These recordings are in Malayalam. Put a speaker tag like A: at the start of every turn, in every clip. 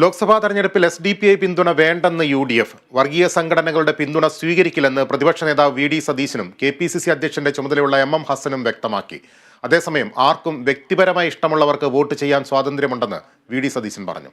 A: ലോക്സഭാ തെരഞ്ഞെടുപ്പിൽ എസ് ഡി പി ഐ പിന്തുണ വേണ്ടെന്ന് യു ഡി എഫ്. വർഗീയ സംഘടനകളുടെ പിന്തുണ സ്വീകരിക്കില്ലെന്ന് പ്രതിപക്ഷ നേതാവ് വി ഡി സതീശനും കെ പി സി സി അധ്യക്ഷന്റെ ചുമതലയുള്ള എം എം ഹസനും വ്യക്തമാക്കി. അതേസമയം ആർക്കും വ്യക്തിപരമായി ഇഷ്ടമുള്ളവർക്ക് വോട്ട് ചെയ്യാൻ സ്വാതന്ത്ര്യമുണ്ടെന്ന് വി ഡി സതീശൻ പറഞ്ഞു.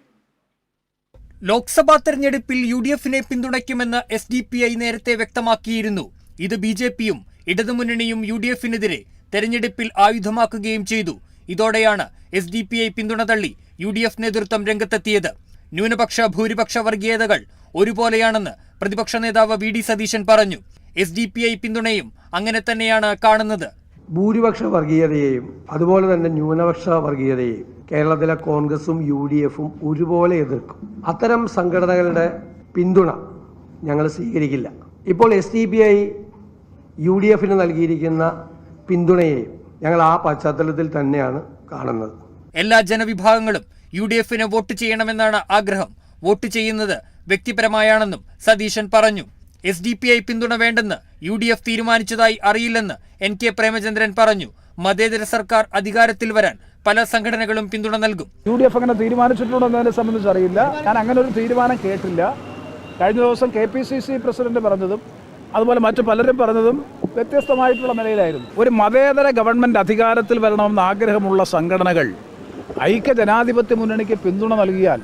B: ലോക്സഭാ തെരഞ്ഞെടുപ്പിൽ യു ഡി എഫിനെ പിന്തുണയ്ക്കുമെന്ന് എസ് ഡി പി ഐ നേരത്തെ വ്യക്തമാക്കിയിരുന്നു. ഇത് ബി ജെ പിയും ഇടതുമുന്നണിയും യു ഡി എഫിനെതിരെ തെരഞ്ഞെടുപ്പിൽ ആയുധമാക്കുകയും ചെയ്തു. ഇതോടെയാണ് എസ് ഡി പി ഐ പിന്തുണ തള്ളി യു ഡി എഫ് നേതൃത്വം രംഗത്തെത്തിയത്. ന്യൂനപക്ഷ ഭൂരിപക്ഷ വർഗീയതകൾ ഒരുപോലെയാണെന്ന് പ്രതിപക്ഷ നേതാവ് വി ഡി സതീശൻ പറഞ്ഞു. എസ് ഡി പി ഐ പിന്തുണയും അങ്ങനെ തന്നെയാണ് കാണുന്നത്.
C: ഭൂരിപക്ഷ വർഗീയതയെയും അതുപോലെ തന്നെ ന്യൂനപക്ഷ വർഗീയതയെയും കേരളത്തിലെ കോൺഗ്രസും യു ഡി എഫും ഒരുപോലെ എതിർക്കും. അത്തരം സംഘടനകളുടെ പിന്തുണ ഞങ്ങൾ സ്വീകരിക്കില്ല. ഇപ്പോൾ S D B I U D എഫിന് നൽകിയിരിക്കുന്ന പിന്തുണയെയും ഞങ്ങൾ ആ പശ്ചാത്തലത്തിൽ തന്നെയാണ് കാണുന്നത്.
B: എല്ലാ ജനവിഭാഗങ്ങളും യു ഡി എഫിന് വോട്ട് ചെയ്യണമെന്നാണ് ആഗ്രഹം. വോട്ട് ചെയ്യുന്നത് വ്യക്തിപരമായാണെന്നും സതീശൻ പറഞ്ഞു. എസ് ഡി പി ഐ പിന്തുണ വേണ്ടെന്ന് യു ഡി എഫ് തീരുമാനിച്ചതായി അറിയില്ലെന്ന് എൻ കെ പ്രേമചന്ദ്രൻ പറഞ്ഞു. മതേതര സർക്കാർ അധികാരത്തിൽ വരാൻ പല സംഘടനകളും പിന്തുണ നൽകും.
D: യു ഡി എഫ് അങ്ങനെ തീരുമാനിച്ചിട്ടുണ്ടോ എന്നതിനെ സംബന്ധിച്ച് അറിയില്ല. ഞാൻ അങ്ങനെ ഒരു തീരുമാനം കേട്ടില്ല. കഴിഞ്ഞ ദിവസം K P C C president പറഞ്ഞതും അതുപോലെ മറ്റു പലരും പറഞ്ഞതും വ്യത്യസ്തമായിട്ടുള്ള നിലയിലായിരുന്നു. ഒരു മതേതര ഗവൺമെന്റ് അധികാരത്തിൽ വരണമെന്ന് ആഗ്രഹമുള്ള സംഘടനകൾ ഐക്യ ജനാധിപത്യ മുന്നണിക്ക് പിന്തുണ നൽകിയാൽ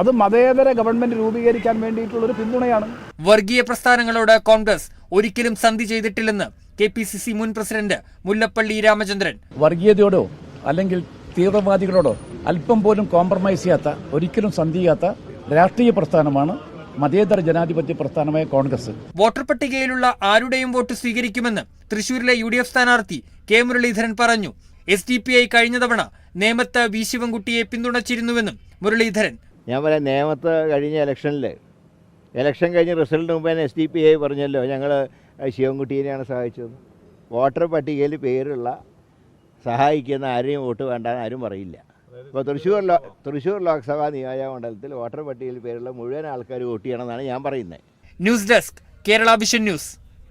D: അത് മതേതര ഗവൺമെന്റ് രൂപീകരിക്കാൻ വേണ്ടിയിട്ടുള്ള ഒരു പിന്തുണയാണ്.
B: വർഗീയ പ്രസ്ഥാനങ്ങളോട് കോൺഗ്രസ് ഒരിക്കലും സന്ധി ചെയ്തിട്ടില്ലെന്ന് കെ പി സി സി മുൻ പ്രസിഡന്റ് മുല്ലപ്പള്ളി രാമചന്ദ്രൻ.
E: വർഗീയതയോടോ അല്ലെങ്കിൽ തീവ്രവാദികളോടോ അല്പം പോലും കോംപ്രമൈസ് ചെയ്യാത്ത ഒരിക്കലും സന്ധി ചെയ്യാത്ത രാഷ്ട്രീയ പ്രസ്ഥാനമാണ് മതേതര ജനാധിപത്യ പ്രസ്ഥാനമായ കോൺഗ്രസ്.
B: വോട്ടർ പട്ടികയിലുള്ള ആരുടെയും വോട്ട് സ്വീകരിക്കുമെന്ന് തൃശൂരിലെ യു ഡി എഫ് സ്ഥാനാർത്ഥി കെ മുരളീധരൻ പറഞ്ഞു. എസ് ഡി പി ഐ കഴിഞ്ഞ തവണ നേമത്ത് വി ശിവൻകുട്ടിയെ പിന്തുണച്ചിരുന്നുവെന്നും മുരളീധരൻ.
F: ഞാൻ പറയാം നേമത്ത് കഴിഞ്ഞ ഇലക്ഷനിൽ ഇലക്ഷൻ കഴിഞ്ഞ റിസൾട്ട് മുമ്പേ എസ് ഡി പി ഐ പറഞ്ഞല്ലോ ഞങ്ങൾ ശിവൻകുട്ടീനെയാണ് സഹായിച്ചത്. വോട്ടർ പട്ടികയിൽ പേരുള്ള സഹായിക്കുന്ന ആരെയും വോട്ട് വേണ്ട ആരും പറയില്ല. ഇപ്പോൾ തൃശ്ശൂർ ലോ തൃശ്ശൂർ ലോക്സഭാ നിയോജക മണ്ഡലത്തിൽ വോട്ടർ പട്ടികയിൽ പേരുള്ള മുഴുവൻ ആൾക്കാർ വോട്ട് ചെയ്യണമെന്നാണ് ഞാൻ പറയുന്നത്.
B: News desk Kerala vision news.